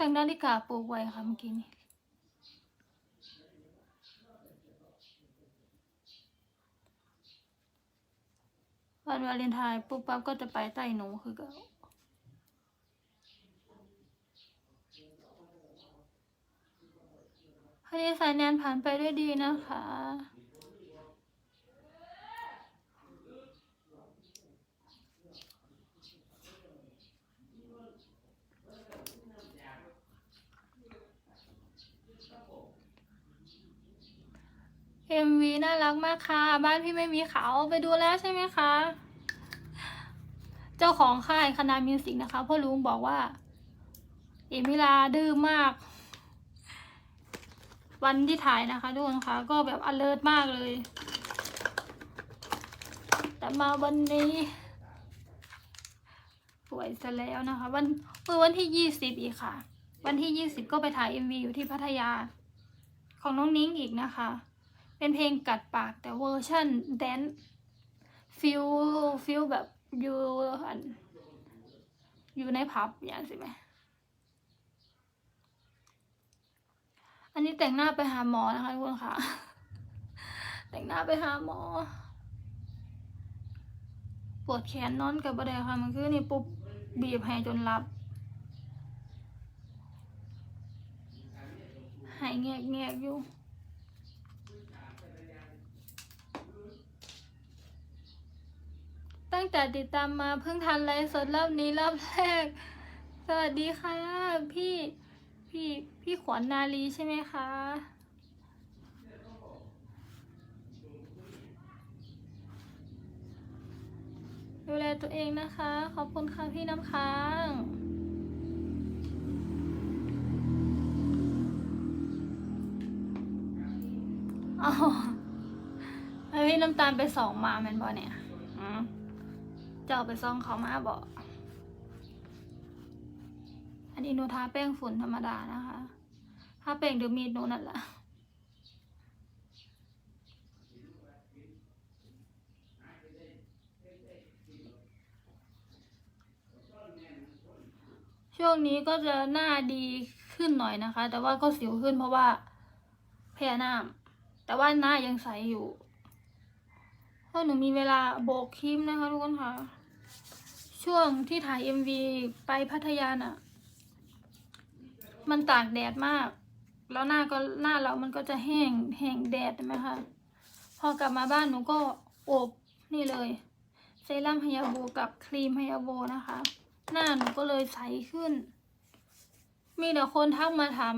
แต่งนาฬิกาปลูกไว้ค่ะเมื่อกี้นี้วันวาเลนไทน์ปุ๊บปั๊บก็จะไปใต้หนูคือเก็พอดีสายแนนผ่านไปด้วยดีนะคะ เอ็มวีน่ารักมากค่ะ บ้านพี่ไม่มีเขาไปดูแล้วใช่ไหมคะ เจ้าของค่ายคณะมิวสิกนะคะพ่อลุงบอกว่า เอมิลาดื้อมาก วันที่ถ่ายนะคะทุกคนคะก็แบบ alert มากเลย แต่มาวันนี้ป่วยซะแล้วนะคะ วันเมื่อวันที่ยี่สิบอีกค่ะ วันที่ยี่สิบก็ไปถ่ายเอ็มวีอยู่ที่พัทยา ของน้องนิ้งอีกนะคะ เป็นเพลงกัดปากแต่เวอร์ชันแดนฟิลฟิลแบบอยู่อันอยู่ในพับอย่างสิไหม อันนี้แต่งหน้าไปหาหมอนะคะทุกคนค่ะ แต่งหน้าไปหาหมอ ปวดแขนนอนกับบัไดค่ะมันคือนี่ปุ๊บบีบให้จนหลับหายแงกแงกๆอยู่ ตั้งแต่ติดตามมาเพิ่งทันไลฟ์สดรอบนี้รอบแรก สวัสดีค่ะ พี่พี่พี่ขวัญนาลีใช่ไหมคะดูแลตัวเองนะคะ ขอบคุณค่ะพี่น้ำค้างอ๋อพี่น้ำตาลไปสองมาแมนบอเนี่ย เจ้าไปซ่องเขามาบอกอันนี้หนูทาแป้งฝุ่นธรรมดานะคะ ถ้าแป้งเดี๋ยวมีดหนูนั่นแหละช่วงนี้ก็จะหน้าดีขึ้นหน่อยนะคะ แต่ว่าก็สิวขึ้นเพราะว่าแพ้น้ำแต่ว่าหน้ายังใสอยู่เพราะหนูมีเวลาโบกครีมนะคะทุกคนค่ะ ช่วงที่ถ่าย MV ไปพัทยาน่ะ มันตากแดดมาก แล้วหน้าก็หน้าเรามันก็จะแห้งแห้งแดดใช่ไหมคะพอกลับมาบ้านหนูก็อบนี่เลยเซรั่มไฮยาโบกับครีมไฮยาโบนะคะ หน้าหนูก็เลยใสขึ้น มีแต่คนทักมาถาม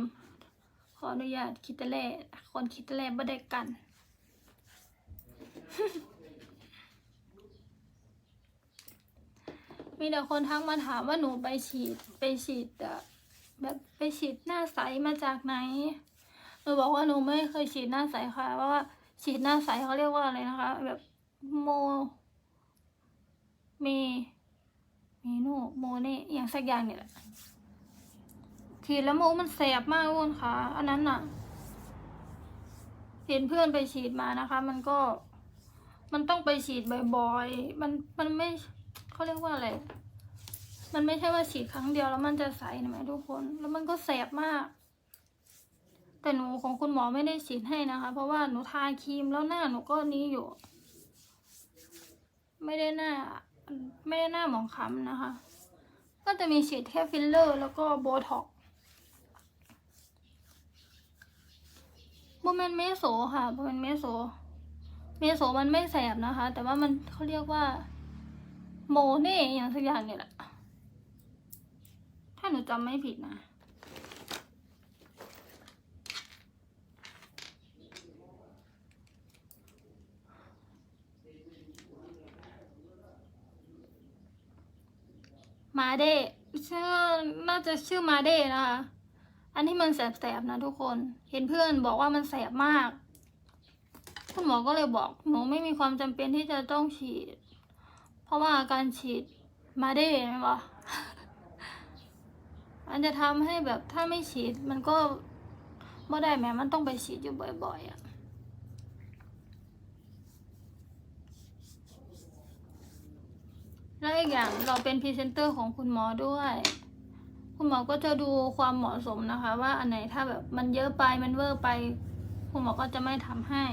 ขออนุญาตคิดตะแล่คนคิดตะแล่บ่ได้กัน มีแต่คนทักมาถามว่าหนูไปฉีดไปฉีดแบบไปฉีดหน้าใสมาจากไหนหนูบอกว่าหนูไม่เคยฉีดหน้าใสค่ะเพราะว่าฉีดหน้าใสเขาเรียกว่าอะไรนะคะ แบบโมเมเมนูโมเน่อย่างสักอย่างเนี่ยแหละฉีดแล้วโมมันแสบมากคุณค่ะ อันนั้นน่ะเห็นเพื่อนไปฉีดมานะคะ มันก็มันต้องไปฉีดบ่อยๆ มันมันไม่ เขาเรียกว่าอะไร มันไม่ใช่ว่าฉีดครั้งเดียวแล้วมันจะใสนะแม่ทุกคน แล้วมันก็แสบมาก แต่หนูของคุณหมอไม่ได้ฉีดให้นะคะ เพราะว่าหนูทาครีมแล้วหน้าหนูก็นี้อยู่ ไม่ได้หน้า ไม่ได้หน้าหมองคล้ำนะคะ ก็จะมีฉีดแค่ฟิลเลอร์ แล้วก็โบท็อกโบแมนเมโซค่ะโบแมนเมโซเมโซมันไม่แสบนะคะ แต่ว่ามันเขาเรียกว่า โมเน่อย่างสักอย่างเนี่ยแหละ ถ้าหนูจำไม่ผิดนะ มาเด้ชื่อน่าจะชื่อมาเด้นะคะอันที่มันแสบๆนะทุกคน เห็นเพื่อนบอกว่ามันแสบมาก คุณหมอก็เลยบอกหนูไม่มีความจำเป็นที่จะต้องฉีด เพราะว่าการฉีดมาเด้ไหมวะมันจะทำให้แบบถ้าไม่ฉีดมันก็ไม่ได้แม้มันต้องไปฉีดอยู่บ่อยๆอะแล้วอีกอย่างเราเป็นพรีเซนเตอร์ของคุณหมอด้วย คุณหมอก็จะดูความเหมาะสมนะคะ ว่าอันไหนถ้าแบบมันเยอะไปมันเวอร์ไป คุณหมอก็จะไม่ทำให้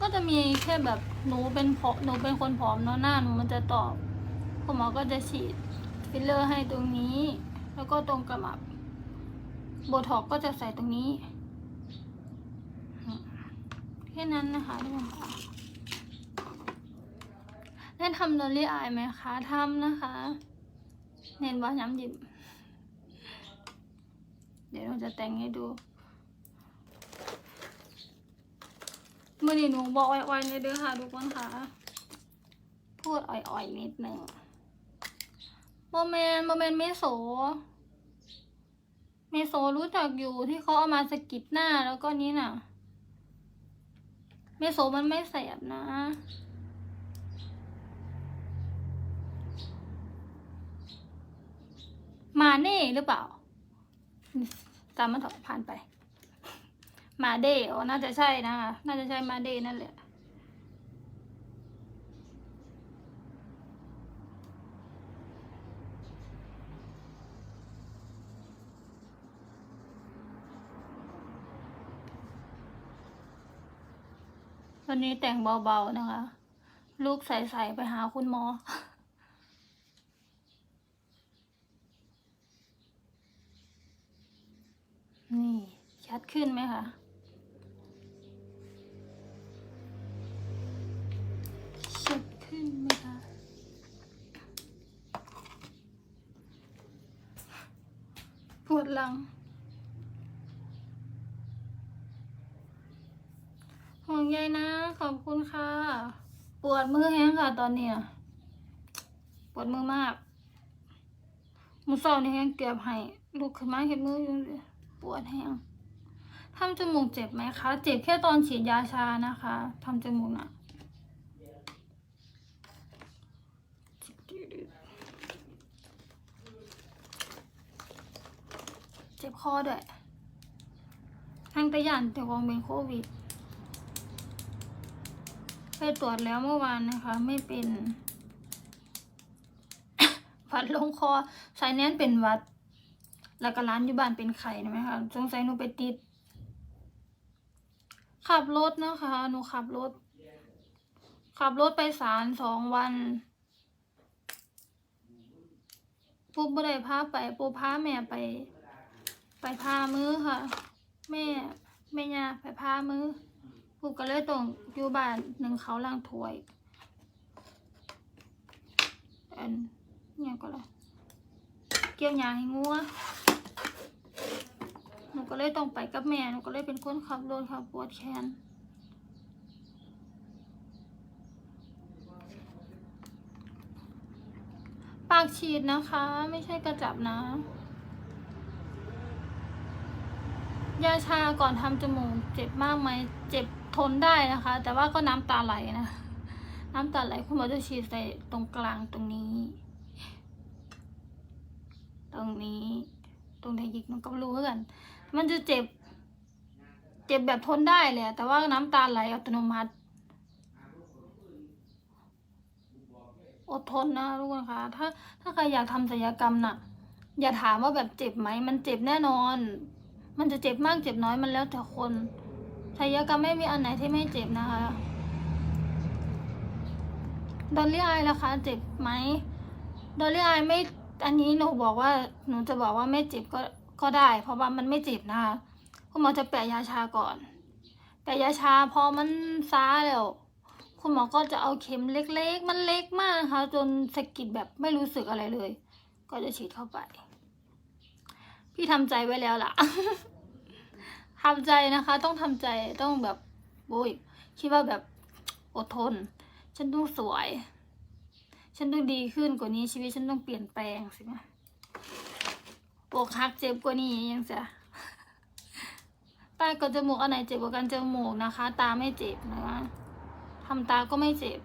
ก็จะมีแค่แบบหนูเป็นผอหนูเป็นคนผอมเนาะหน้าหนูมันจะตอบคุณหมอก็จะฉีดฟิลเลอร์ให้ตรงนี้ แล้วก็ตรงกระหมับโบท็อกก็จะใส่ตรงนี้แค่นั้นนะคะทุกคนค่ะได้ทำดอลลี่อายไหมคะทำนะคะ เน้นว่าย้ำหยิบเดี๋ยวเราจะแต่งให้ดู มื่อนี้หนูบอกอ่อยๆในเด้อค่ะทุกคนค่ะ พูดอ่อยๆนิดหนึ่งโมเมนโมเมนเมโสเมโซรู้จักอยู่ที่เขาเอามาสกิดหน้าแล้วก็นี้น่ะ เมโซมันไม่แสบนะ มาเน่หรือเปล่าจำมันถอะผ่านไป มาเดอ๋อน่าจะใช่นะคะ น่าจะใช่มาเดนั่นแหละวันนี้แต่งเบาๆนะคะ ลูกใส่ๆไปหาคุณหมอ นี่ ชัดขึ้นไหมคะ ปวดหลังห่วงใยนะ ขอบคุณค่ะ ปวดมือแห้งค่ะ ตอนเนี้ยปวดมือมากมือเศร้านี่แห้งเกือบให้ลุกขึ้นมาเห็นมืออยู่ปวดแห้งทำจมูกเจ็บไหมคะ เจ็บแค่ตอนฉีดยาชานะคะทำจมูกน่ะ คอด้วยทางตะยันแต่วองเป็นโควิด ไปตรวจแล้วเมื่อวานนะคะ ไม่เป็นวัดลงคอสายแน่นเป็นวัด แล้วก็ร้านอยู่บ้านเป็นไข่นะไหมคะสงสัยหนูไปติด ขับรถนะคะหนูขับรถ ขับรถไปศาลสองวันปุ๊บบ่ได้พาไปปุ๊บพาแม่ไป ไปพามือค่ะ แม่แม่ยาไปพามือปุ๊บก็เลยต้องอยู่บ้านหนึ่งเขาล่างถวยอันเนี่ยก็เลยเกี่ยวยาให้งัวหนูก็เลยต้องไปกับแม่หนูก็เลยเป็นคนขับรถค่ะปวดแขนปากฉีดนะคะ ไม่ใช่กระจับนะ ยาชาก่อนทำจมูกเจ็บมากไหมเจ็บทนได้นะคะ แต่ว่าก็น้ำตาไหลนะ น้ำตาไหลคุณหมอจะฉีดใส่ตรงกลางตรงนี้ ตรงนี้ ตรงไหนอีกมันก็รู้เหมือนกัน มันจะเจ็บ เจ็บแบบทนได้เลยอะแต่ว่าน้ำตาไหลอัตโนมัติอดทนนะทุกคนคะถ้าถ้าใครอยากทำศัลยกรรมน่ะ อย่าถามว่าแบบเจ็บไหม มันเจ็บแน่นอน มันจะเจ็บมากเจ็บน้อยมันแล้วแต่คนศัลยกรรมไม่มีอันไหนที่ไม่เจ็บนะคะดอลลี่อายล่ะคะเจ็บไหมดอลลี่อายไม่ อันนี้หนูบอกว่าหนูจะบอกว่าไม่เจ็บก็ก็ได้ เพราะว่ามันไม่เจ็บนะคะคุณหมอจะแปะยาชาก่อน แปะยาชาพอมันซาแล้วคุณหมอก็จะเอาเข็มเล็กๆ มันเล็กมากนะคะจนสะกิดแบบไม่รู้สึกอะไรเลย ก็จะฉีดเข้าไป พี่ทำใจไว้แล้วล่ะทำใจนะคะ ต้องทำใจต้องแบบโอ้ยคิดว่าแบบอดทน ฉันต้องสวย ฉันต้องดีขึ้นกว่านี้ชีวิตฉันต้องเปลี่ยนแปลงสินะปวกหักเจ็บกว่านี้ยังจะใต้กับจมูกอันไหนเจ็บกว่ากันจมูกนะคะ ตาไม่เจ็บนะคะทำตาก็ไม่เจ็บ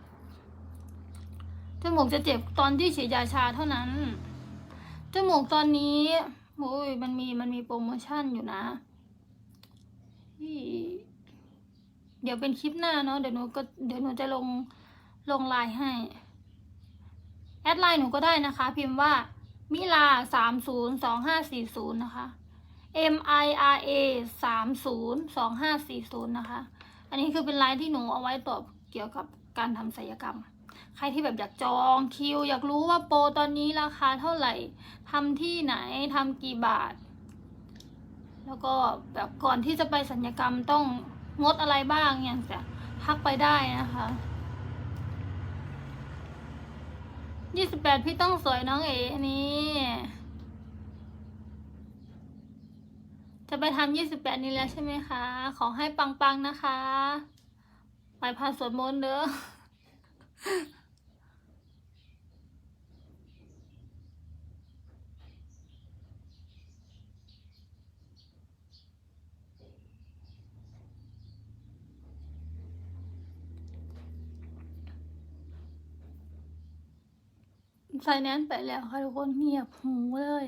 จมูกจะเจ็บตอนที่ฉีดยาชาเท่านั้นจมูกตอนนี้ โอ้ยมันมีมันมีโปรโมชั่นอยู่นะที่เดี๋ยวเป็นคลิปหน้าเนาะเดี๋ยวหนูก็เดี๋ยวหนูจะลงลงไลน์ให้ แอดไลน์หนูก็ได้นะคะ พิมพ์ว่ามิลาสามศูนย์สองห้าสี่ศูนย์นะคะ M I R A สามศูนย์สองห้าสี่ศูนย์นะคะ อันนี้คือเป็นไลน์ที่หนูเอาไว้ตอบเกี่ยวกับการทำศัลยกรรม ใครที่แบบอยากจองคิว อยากรู้ว่าโปรตอนนี้ราคาเท่าไหร่ทำที่ไหนทำกี่บาท แล้วก็แบบก่อนที่จะไปสัญญกรรมต้องงดอะไรบ้างเนี่ยจะทักไปได้นะคะยี่สิบแปดพี่ต้องสวยน้องเอ๋นี่จะไปทำยี่สิบแปดนี้แล้วใช่ไหมคะ ขอให้ปังๆนะคะ ไปพาสวดมนต์เด้อ ไฟแนนซ์ไปแล้วค่ะทุกคนเงียบหูเลย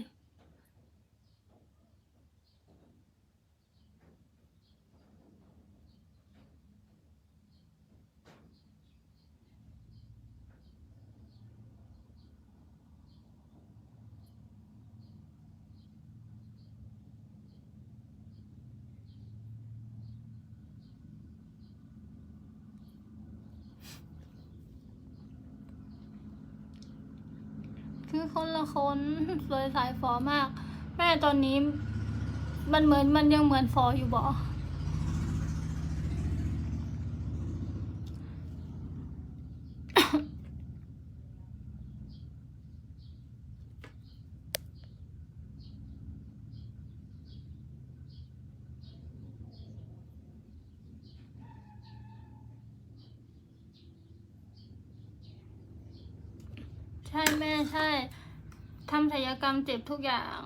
คนละคนสวยสายฟอมาก แม่ตอนนี้ มันเหมือนมันยังเหมือนฟออยู่บ่ ใช่แม่ใช่ ทำศัลยกรรมเจ็บทุกอย่าง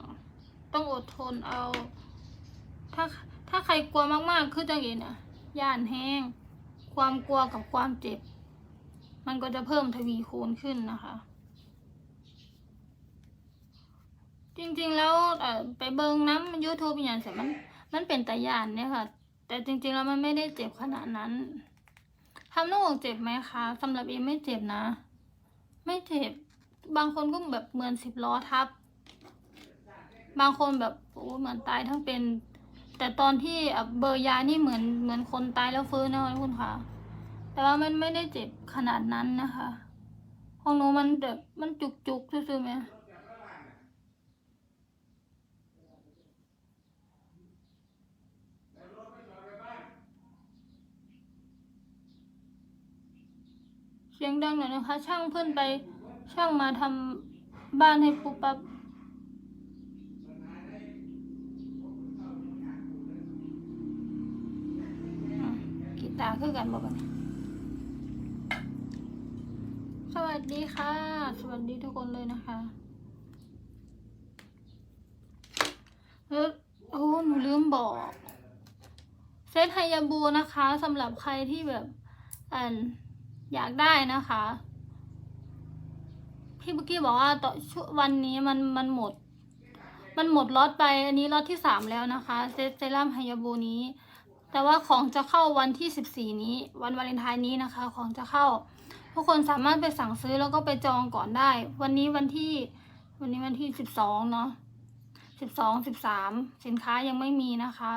ต้องอดทนเอา ถ้าถ้าใครกลัวมากๆคือจังเห็นอะ ย่านแห้ง ความกลัวกับความเจ็บ มันก็จะเพิ่มทวีคูณขึ้นนะคะ จริงๆแล้วไปเบิงน้ำยูทูบอย่างเสียมันมันเป็นตะยานเนี่ยค่ะ แต่จริงๆแล้วมันไม่ได้เจ็บขนาดนั้นทำหน้าอกเจ็บไหมคะสำหรับเอมไม่เจ็บนะ ไม่เจ็บ บางคนก็แบบเหมือนสิบล้อทับ บางคนแบบโอ้เหมือนตายทั้งเป็น แต่ตอนที่เบอร์ยานี่เหมือนเหมือนคนตายแล้วฟื้นนะคะคุณค่ะ แต่ว่ามันไม่ได้เจ็บขนาดนั้นนะคะของหนูมันแบบมันจุกจุกซื่อๆไหมเสียงดังหน่อยนะคะ ช่างเพื่อนไป ช่างมาทำบ้านให้ปุ๊บปั๊บกีตาร์คือกันบอกกันสวัสดีค่ะ สวัสดีทุกคนเลยนะคะเออโอ้หนูลืมบอก เซตไฮยาบูนะคะสำหรับใครที่แบบอันอยากได้นะคะ พี่บุกกี้บอกว่าต่อช่วงวันนี้มันมันหมด มันหมดล็อตไป อันนี้ล็อตที่สามแล้วนะคะเซตเซรั่มไฮยาบูนี้ แต่ว่าของจะเข้าวันที่สิบสี่นี้ วันวาเลนไทน์นี้นะคะ ของจะเข้าทุกคนสามารถไปสั่งซื้อแล้วก็ไปจองก่อนได้ วันนี้วันที่ วันนี้วันที่สิบสองเนาะสิบสองสิบสามสินค้ายังไม่มีนะคะ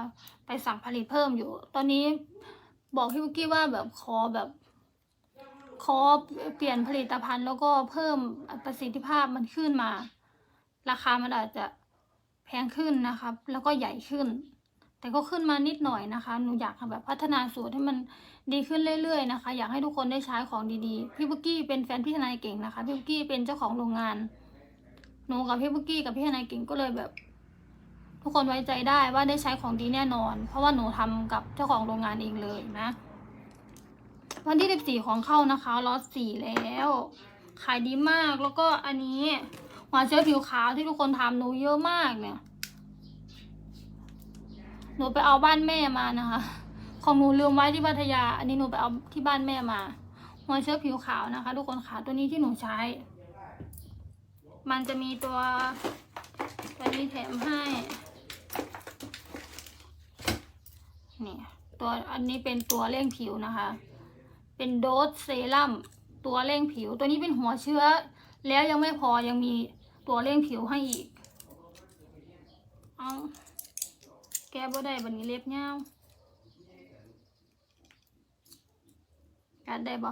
ไปสั่งผลิตเพิ่มอยู่ ตอนนี้บอกพี่บุกกี้ว่าแบบขอแบบ ขอเปลี่ยนผลิตภัณฑ์แล้วก็เพิ่มประสิทธิภาพมันขึ้นมา ราคามันอาจจะแพงขึ้นนะคะแล้วก็ใหญ่ขึ้น แต่ก็ขึ้นมานิดหน่อยนะคะหนูอยากแบบพัฒนาสูตรให้มันดีขึ้นเรื่อยๆนะคะ อยากให้ทุกคนได้ใช้ของดีๆพี่บุกกี้เป็นแฟนพี่ทนายเก่งนะคะพี่บุกกี้เป็นเจ้าของโรงงานหนูกับพี่บุกกี้กับพี่ทนายเก่งก็เลยแบบ ทุกคนไว้ใจได้ว่าได้ใช้ของดีแน่นอน เพราะว่าหนูทำกับเจ้าของโรงงานเองเลยนะ วันที่ 14 ของเข้านะคะล็อตสี่แล้ว ขายดีมากแล้วก็อันนี้หัวเชื้อผิวขาวที่ทุกคนถามหนูเยอะมากเนี่ย หนูไปเอาบ้านแม่มานะคะ ของหนูลืมไว้ที่พัทยา อันนี้หนูไปเอาที่บ้านแม่มาหัวเชื้อผิวขาวนะคะ ทุกคนค่ะตัวนี้ที่หนูใช้ มันจะมีตัวตัวนี้แถมให้นี่ตัวอันนี้เป็นตัวเร่งผิวนะคะ เป็นโดสเซรั่มตัวเร่งผิว ตัวนี้เป็นหัวเชื้อ แล้วยังไม่พอยังมีตัวเร่งผิวให้อีก เอาแก้บ่ได้บันนี้เล็บยากัดได้บ่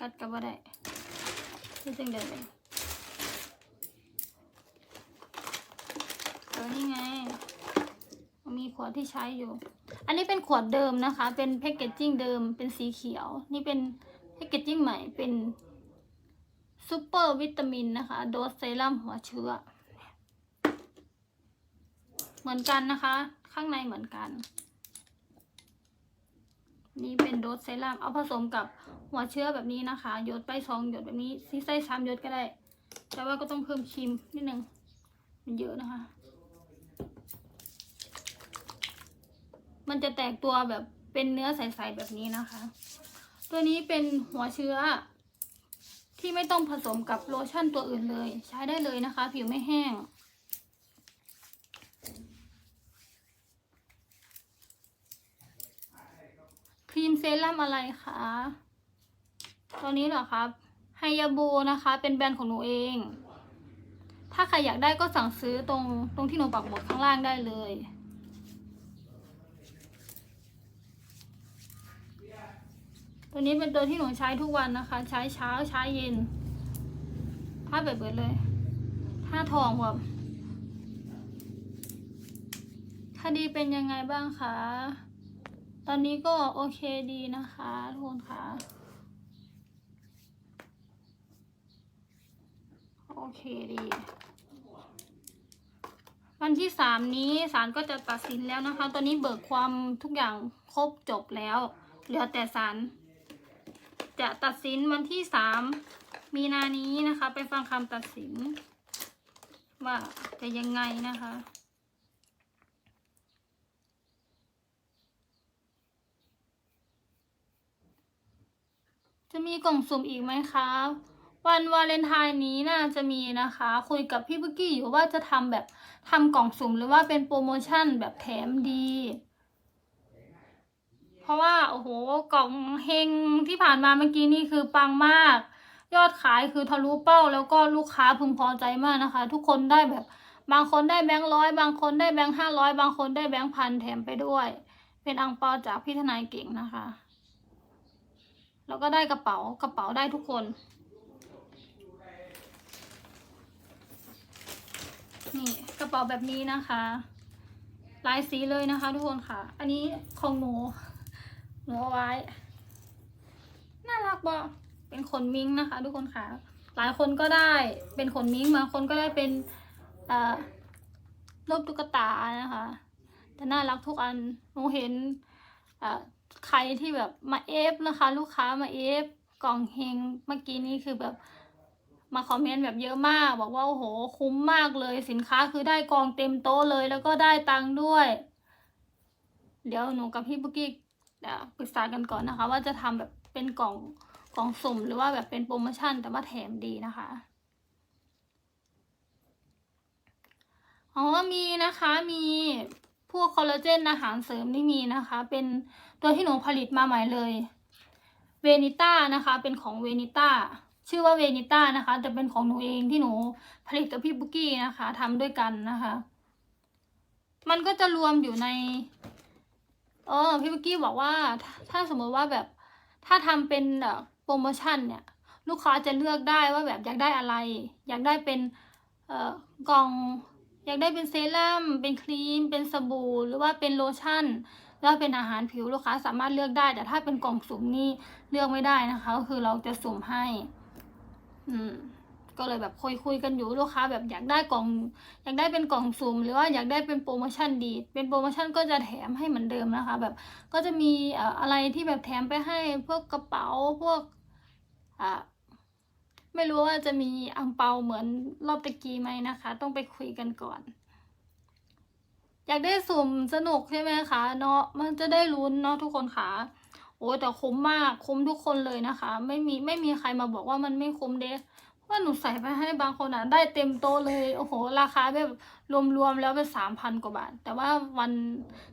กัดก็บ่ได้ที่จังได้เลยเออนี่ไง ขวดที่ใช้อยู่ อันนี้เป็นขวดเดิมนะคะ เป็นแพคเกจจิ้งเดิม เป็นสีเขียว นี่เป็นแพคเกจจิ้งใหม่ เป็นซูเปอร์วิตามินนะคะ โดสเซรั่มหัวเชื้อ เหมือนกันนะคะ ข้างในเหมือนกัน นี่เป็นโดสเซรั่ม เอาผสมกับหัวเชื้อแบบนี้นะคะ หยดไปสองหยดแบบนี้ซีไส้สามหยดก็ได้ แต่ว่าก็ต้องเพิ่มครีมนิดนึงมันเยอะนะคะ มันจะแตกตัวแบบเป็นเนื้อใสๆแบบนี้นะคะ ตัวนี้เป็นหัวเชื้อ ที่ไม่ต้องผสมกับโลชั่นตัวอื่นเลย ใช้ได้เลยนะคะ ผิวไม่แห้ง ครีมเซรั่มอะไรคะตัวนี้เหรอครับไฮยาบูนะคะ เป็นแบรนด์ของหนูเอง ถ้าใครอยากได้ก็สั่งซื้อตรงตรงที่หนูปักหมุดข้างล่างได้เลย ตัวนี้เป็นตัวที่หนูใช้ทุกวันนะคะ ใช้เช้าใช้เย็นถ้าเบิดๆเลยถ้าทองแบบคดีเป็นยังไงบ้างคะ ตอนนี้ก็โอเคดีนะคะทุกคนคะโอเคดี วันที่สามนี้ศาลก็จะตัดสินแล้วนะคะ ตอนนี้เบิกความทุกอย่างครบจบแล้ว เหลือแต่ศาล จะตัดสินวันที่สามมีนานี้นะคะ ไปฟังคำตัดสิน ว่าจะยังไงนะคะจะมีกล่องสุ่มอีกไหมคะ วันวาเลนไทน์นี้น่าจะมีนะคะ คุยกับพี่บุกกี้อยู่ว่าจะทำแบบทำกล่องสุ่มหรือว่าเป็นโปรโมชั่นแบบแถมดี เพราะว่าโอ้โหกล่องเฮงที่ผ่านมาเมื่อกี้นี่คือปังมาก ยอดขายคือทะลุเป้าแล้วก็ลูกค้าพึงพอใจมากนะคะ ทุกคนได้แบบบางคนได้แบงค์ร้อยบางคนได้แบงค์ห้าร้อยบางคนได้แบงค์พันแถมไปด้วย เป็นอังเปาจากพี่ทนายเก่งนะคะ แล้วก็ได้กระเป๋ากระเป๋าได้ทุกคน นี่กระเป๋าแบบนี้นะคะลายสีเลยนะคะทุกคนค่ะ อันนี้ของหนู หนูเอาไว้ น่ารักบ่เป็นขนมิงนะคะ ทุกคนค่ะ หลายคนก็ได้เป็นขนมิงบางคนก็ได้เป็นรูปตุ๊กตานะคะแต่น่ารักทุกอันหนูเห็นใครที่แบบมาเอฟนะคะ ลูกค้ามาเอฟกล่องเฮงเมื่อกี้นี้คือแบบมาคอมเมนต์แบบเยอะมาก บอกว่าโอ้โหคุ้มมากเลยสินค้าคือได้กองเต็มโต๊ะเลยแล้วก็ได้ตังค์ด้วย เดี๋ยวหนูกับพี่บุกี้ เดี๋ยวปรึกษากันก่อนนะคะ ว่าจะทำแบบเป็นกล่องกล่องสุ่มหรือว่าแบบเป็นโปรโมชั่นแต่ว่าแถมดีนะคะอ๋อมีนะคะมีพวกคอลลาเจนอาหารเสริมนี่มีนะคะ เป็นตัวที่หนูผลิตมาใหม่เลยเวนิต้านะคะ เป็นของเวนิต้าชื่อว่าเวนิต้านะคะแต่เป็นของหนูเองที่หนูผลิตกับพี่บุกี้นะคะทำด้วยกันนะคะ มันก็จะรวมอยู่ใน เออพี่บุกกี้บอกว่าถ้าสมมติว่าแบบถ้าทำเป็นโปรโมชั่นเนี่ย ลูกค้าจะเลือกได้ว่าแบบอยากได้อะไร อยากได้เป็นเอ่อกล่อง อยากได้เป็นเซรั่มเป็นครีม เป็นสบู่ หรือว่าเป็นโลชั่น แล้วเป็นอาหารผิวลูกค้าสามารถเลือกได้ แต่ถ้าเป็นกล่องสุ่มนี่เลือกไม่ได้นะคะก็คือเราจะสุ่มให้ อืม ก็เลยแบบคุยคุยกันอยู่ลูกค้าแบบอยากได้กล่องอยากได้เป็นกล่องสุ่มหรือว่าอยากได้เป็นโปรโมชั่นดี เป็นโปรโมชั่นก็จะแถมให้เหมือนเดิมนะคะ แบบก็จะมีอะไรที่แบบแถมไปให้พวกกระเป๋าพวกอ่าไม่รู้ว่าจะมีอังเปาเหมือนรอบตะกี้ไหมนะคะ ต้องไปคุยกันก่อน อยากได้สุ่มสนุกใช่ไหมคะเนาะมันจะได้ลุ้นเนาะทุกคนค่ะโอ้แต่คุ้มมากคุ้มทุกคนเลยนะคะ ไม่มีไม่มีใครมาบอกว่ามันไม่คุ้มเด้ ว่าหนูใส่ไปให้บางคนอะ ได้เต็มโต๊ะเลย โอ้โห ราคาแบบรวมๆแล้วเป็นสามพันกว่าบาท แต่ว่าวัน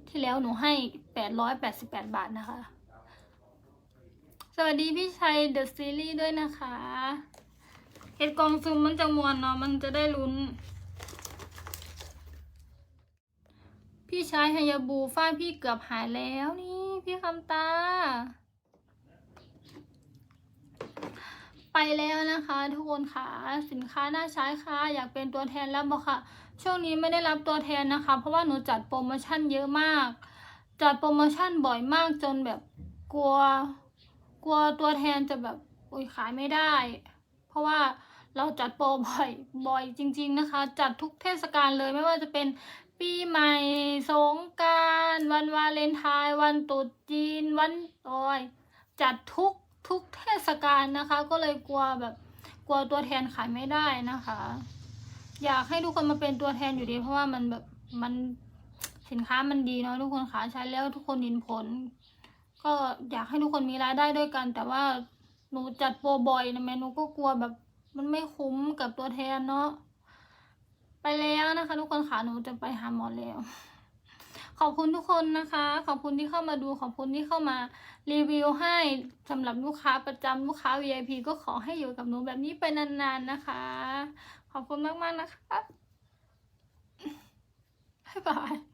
ที่แล้วหนูให้แปดร้อยแปดสิบแปดบาทนะคะ สวัสดีพี่ชัยเดอะซีรีส์ด้วยนะคะเห็ดกล่องซุ่มมันจะมวนเนาะมันจะได้ลุ้น พี่ชายฮายาบูฝ้าพี่เกือบหายแล้วนี่ พี่คำตา ไปแล้วนะคะทุกคนค่ะสินค้าน่าใช้ค่ะอยากเป็นตัวแทนแล้วบอกค่ะ ช่วงนี้ไม่ได้รับตัวแทนนะคะ เพราะว่าหนูจัดโปรโมชั่นเยอะมาก จัดโปรโมชั่นบ่อยมากจนแบบกลัว กลัวตัวแทนจะแบบอุ้ยขายไม่ได้ เพราะว่าเราจัดโปรบ่อยบ่อยจริง ๆนะคะ จัดทุกเทศกาลเลยไม่ว่าจะเป็นปีใหม่สงการ วันวาเลนไทน์วันตรุษจีนวันโอยจัดทุก ศกาลนะคะ ก็เลยกลัวแบบกลัวตัวแทนขายไม่ได้นะคะ อยากให้ทุกคนมาเป็นตัวแทนอยู่ดี เพราะว่ามันแบบมันสินค้ามันดีเนาะทุกคนขาใช้แล้วทุกคนเห็นผล ก็อยากให้ทุกคนมีรายได้ด้วยกัน แต่ว่าหนูจัดโปรบ่อยนะแม่หนูก็กลัวแบบมันไม่คุ้มกับตัวแทนเนาะไปแล้วนะคะ ทุกคนขาหนูจะไปหาหมอแล้ว ขอบคุณทุกคนนะคะ ขอบคุณที่เข้ามาดู ขอบคุณที่เข้ามารีวิวให้สำหรับลูกค้าประจำลูกค้า VIP ก็ขอให้อยู่กับหนูแบบนี้ไปนานๆนะคะ ขอบคุณมากๆนะคะบ๊ายบาย